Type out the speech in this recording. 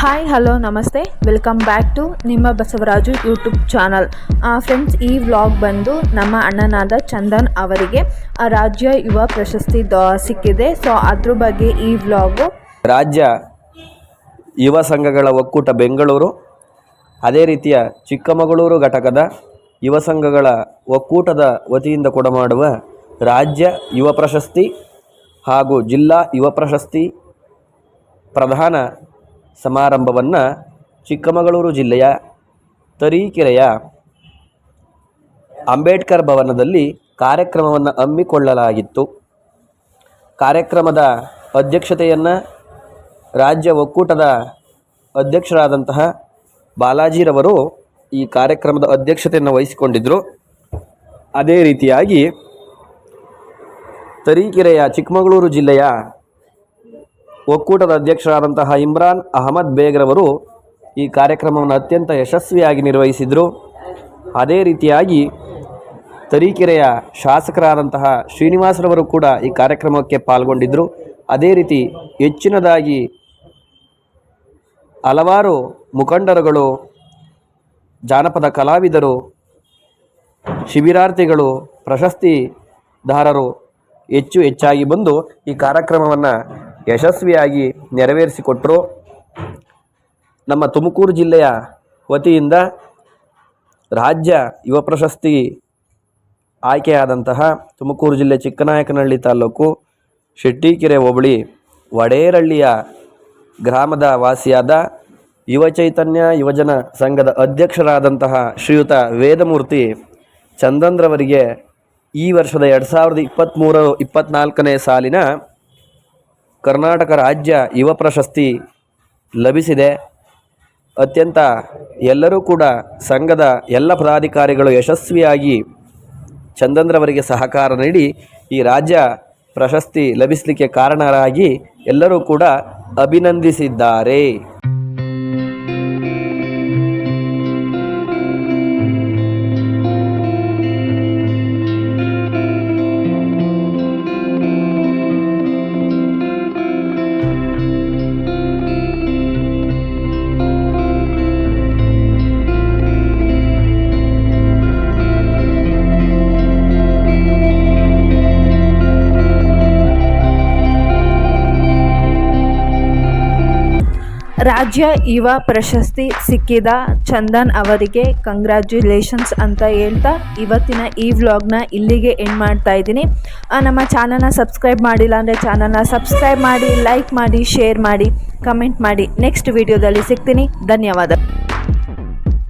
Hi hello namaste welcome back to ನಿಮ್ಮ Basavaraju YouTube channel friends ಈ vlog ಬಂದು ನಮ್ಮ ಅಣ್ಣನಾದ ಚಂದನ್ ಅವರಿಗೆ ರಾಜ್ಯ ಯುವ ಪ್ರಶಸ್ತಿ ಸಿಕ್ಕಿದೆ. ಸೊ ಅದ್ರ ಬಗ್ಗೆ ಈ ವ್ಲಾಗು ರಾಜ್ಯ ಯುವ ಸಂಘಗಳ ಒಕ್ಕೂಟ ಬೆಂಗಳೂರು, ಅದೇ ರೀತಿಯ ಚಿಕ್ಕಮಗಳೂರು ಘಟಕದ ಯುವ ಸಂಘಗಳ ಒಕ್ಕೂಟದ ವತಿಯಿಂದ ಕೊಡಮಾಡುವ ರಾಜ್ಯ ಯುವ ಪ್ರಶಸ್ತಿ ಹಾಗೂ ಜಿಲ್ಲಾ ಯುವ ಪ್ರಶಸ್ತಿ ಪ್ರಧಾನ ಸಮಾರಂಭವನ್ನು ಚಿಕ್ಕಮಗಳೂರು ಜಿಲ್ಲೆಯ ತರೀಕೆರೆಯ ಅಂಬೇಡ್ಕರ್ ಭವನದಲ್ಲಿ ಕಾರ್ಯಕ್ರಮವನ್ನು ಹಮ್ಮಿಕೊಳ್ಳಲಾಗಿತ್ತು. ಕಾರ್ಯಕ್ರಮದ ಅಧ್ಯಕ್ಷತೆಯನ್ನು ರಾಜ್ಯ ಒಕ್ಕೂಟದ ಅಧ್ಯಕ್ಷರಾದಂತಹ ಬಾಲಾಜಿರವರು ಈ ಕಾರ್ಯಕ್ರಮದ ಅಧ್ಯಕ್ಷತೆಯನ್ನು ವಹಿಸಿಕೊಂಡಿದ್ದರು ಅದೇ ರೀತಿಯಾಗಿ ತರೀಕೆರೆಯ ಚಿಕ್ಕಮಗಳೂರು ಜಿಲ್ಲೆಯ ಒಕ್ಕೂಟದ ಅಧ್ಯಕ್ಷರಾದಂತಹ ಇಮ್ರಾನ್ ಅಹಮದ್ ಬೇಗ್ರವರು ಈ ಕಾರ್ಯಕ್ರಮವನ್ನು ಅತ್ಯಂತ ಯಶಸ್ವಿಯಾಗಿ ನಿರ್ವಹಿಸಿದರು. ಅದೇ ರೀತಿಯಾಗಿ ತರೀಕೆರೆಯ ಶಾಸಕರಾದಂತಹ ಶ್ರೀನಿವಾಸರವರು ಕೂಡ ಈ ಕಾರ್ಯಕ್ರಮಕ್ಕೆ ಪಾಲ್ಗೊಂಡಿದ್ದರು ಅದೇ ರೀತಿ ಹೆಚ್ಚಿನದಾಗಿ ಹಲವಾರು ಮುಖಂಡರುಗಳು, ಜಾನಪದ ಕಲಾವಿದರು, ಶಿಬಿರಾರ್ಥಿಗಳು, ಪ್ರಶಸ್ತಿದಾರರು ಹೆಚ್ಚು ಹೆಚ್ಚಾಗಿ ಬಂದು ಈ ಕಾರ್ಯಕ್ರಮವನ್ನು ಯಶಸ್ವಿಯಾಗಿ ನೆರವೇರಿಸಿಕೊಟ್ಟರು ನಮ್ಮ ತುಮಕೂರು ಜಿಲ್ಲೆಯ ವತಿಯಿಂದ ರಾಜ್ಯ ಯುವ ಪ್ರಶಸ್ತಿ ಆಯ್ಕೆಯಾದಂತಹ ತುಮಕೂರು ಜಿಲ್ಲೆ ಚಿಕ್ಕನಾಯಕನಹಳ್ಳಿ ತಾಲೂಕು ಶೆಟ್ಟಿಕೆರೆ ಹೋಬಳಿ ವಡೇರಳ್ಳಿಯ ಗ್ರಾಮದ ವಾಸಿಯಾದ ಯುವ ಚೈತನ್ಯ ಯುವಜನ ಸಂಘದ ಅಧ್ಯಕ್ಷರಾದಂತಹ ಶ್ರೀಯುತ ವೇದಮೂರ್ತಿ ಚಂದನ್ರವರಿಗೆ ಈ ವರ್ಷದ ಎರಡು ಸಾವಿರದ ಇಪ್ಪತ್ತ್ಮೂರು ಇಪ್ಪತ್ತ್ನಾಲ್ಕನೇ ಸಾಲಿನ ಕರ್ನಾಟಕ ರಾಜ್ಯ ಯುವ ಪ್ರಶಸ್ತಿ ಲಭಿಸಿದೆ. ಅತ್ಯಂತ ಎಲ್ಲರೂ ಕೂಡ ಸಂಘದ ಎಲ್ಲ ಪದಾಧಿಕಾರಿಗಳು ಯಶಸ್ವಿಯಾಗಿ ಚಂದನ್ರವರಿಗೆ ಸಹಕಾರ ನೀಡಿ ಈ ರಾಜ್ಯ ಪ್ರಶಸ್ತಿ ಲಭಿಸಲಿಕ್ಕೆ ಕಾರಣರಾಗಿ ಎಲ್ಲರೂ ಕೂಡ ಅಭಿನಂದಿಸಿದ್ದಾರೆ. ರಾಜ್ಯ ಯುವ ಪ್ರಶಸ್ತಿ ಸಿಕ್ಕಿದ ಚಂದನ್ ಅವರಿಗೆ ಕಂಗ್ರ್ಯಾಚುಲೇಷನ್ಸ್ ಅಂತ ಹೇಳ್ತಾ ಇವತ್ತಿನ ಈ ವ್ಲಾಗ್ನ ಇಲ್ಲಿಗೆ ಎಂಡ್ ಮಾಡ್ತಾ ಇದ್ದೀನಿ. ನಮ್ಮ ಚಾನಲ್ನ ಸಬ್ಸ್ಕ್ರೈಬ್ ಮಾಡಿಲ್ಲ ಅಂದರೆ ಚಾನಲ್ನ ಸಬ್ಸ್ಕ್ರೈಬ್ ಮಾಡಿ ಲೈಕ್ ಮಾಡಿ ಶೇರ್ ಮಾಡಿ ಕಮೆಂಟ್ ಮಾಡಿ. ನೆಕ್ಸ್ಟ್ ವಿಡಿಯೋದಲ್ಲಿ ಸಿಗ್ತೀನಿ. ಧನ್ಯವಾದ.